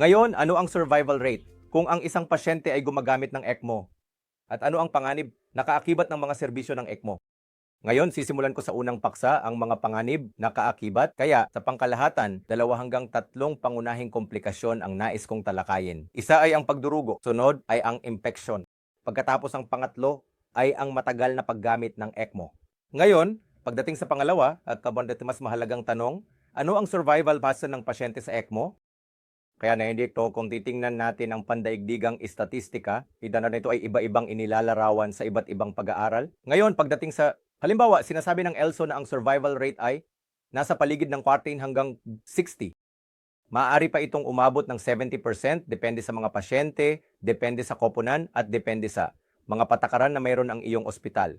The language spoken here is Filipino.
Ngayon, ano ang survival rate kung ang isang pasyente ay gumagamit ng ECMO? At ano ang panganib na kaakibat ng mga serbisyo ng ECMO? Ngayon, sisimulan ko sa unang paksa ang mga panganib na kaakibat. Kaya, sa pangkalahatan, dalawa hanggang tatlong pangunahing komplikasyon ang nais kong talakayin. Isa ay ang pagdurugo, sunod ay ang infection. Pagkatapos ang pangatlo ay ang matagal na paggamit ng ECMO. Ngayon, pagdating sa pangalawa, at kabandati mas mahalagang tanong, ano ang survival base ng pasyente sa ECMO? Kaya na hindi to, kung titingnan natin ang pandaigdigang istatistika, ida na nito ay iba-ibang inilalarawan sa iba't ibang pag-aaral. Ngayon, pagdating sa, halimbawa, sinasabi ng ELSO na ang survival rate ay nasa paligid ng 14 hanggang 60. Maaari pa itong umabot ng 70% depende sa mga pasyente, depende sa koponan, at depende sa mga patakaran na mayroon ang iyong ospital.